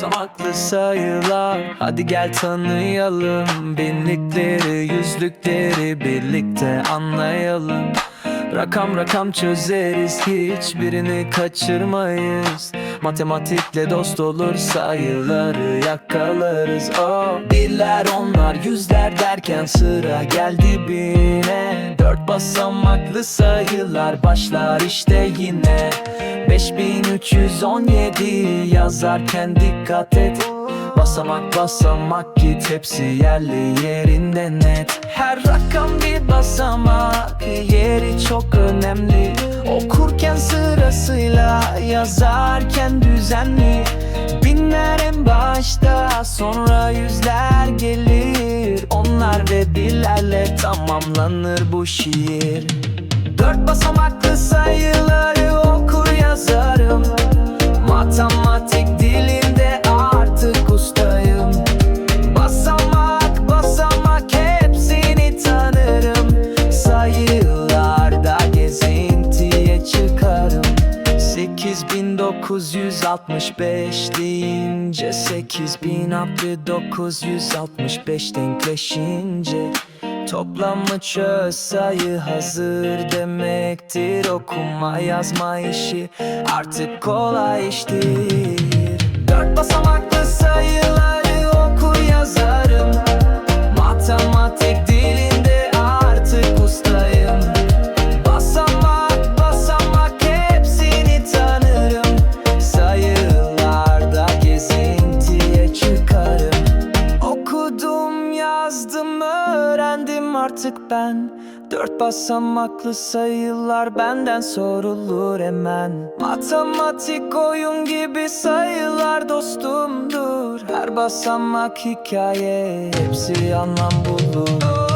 basamaklı sayılar? Hadi gel tanıyalım. Binlikleri, yüzlükleri birlikte anlayalım. Rakam rakam çözeriz hiçbirini kaçırmayız Matematikle dost olur sayıları yakalarız. Oh. Birler onlar yüzler derken sıra geldi bine. Dört basamaklı sayılar başlar işte yine. 5317 yazarken dikkat et Basamak basamak git hepsi yerli yerinde net. Her rakam bir basamak yeri çok önemli. Okurken sırasıyla yazarken düzenli. Binler en başta sonra yüzler gelir. Onlar ve birlerle tamamlanır bu şiir. Dört basamaklı sayıları 8965 deyince 8000 artı 965 denkleşince. Toplamı çöz sayı hazır demektir Okuma yazma işi artık kolay iştir yazdım, öğrendim artık ben. Dört basamaklı sayılar benden sorulur hemen. Matematik oyun gibi sayılar dostumdur. Her basamak hikaye, hepsi anlam bulur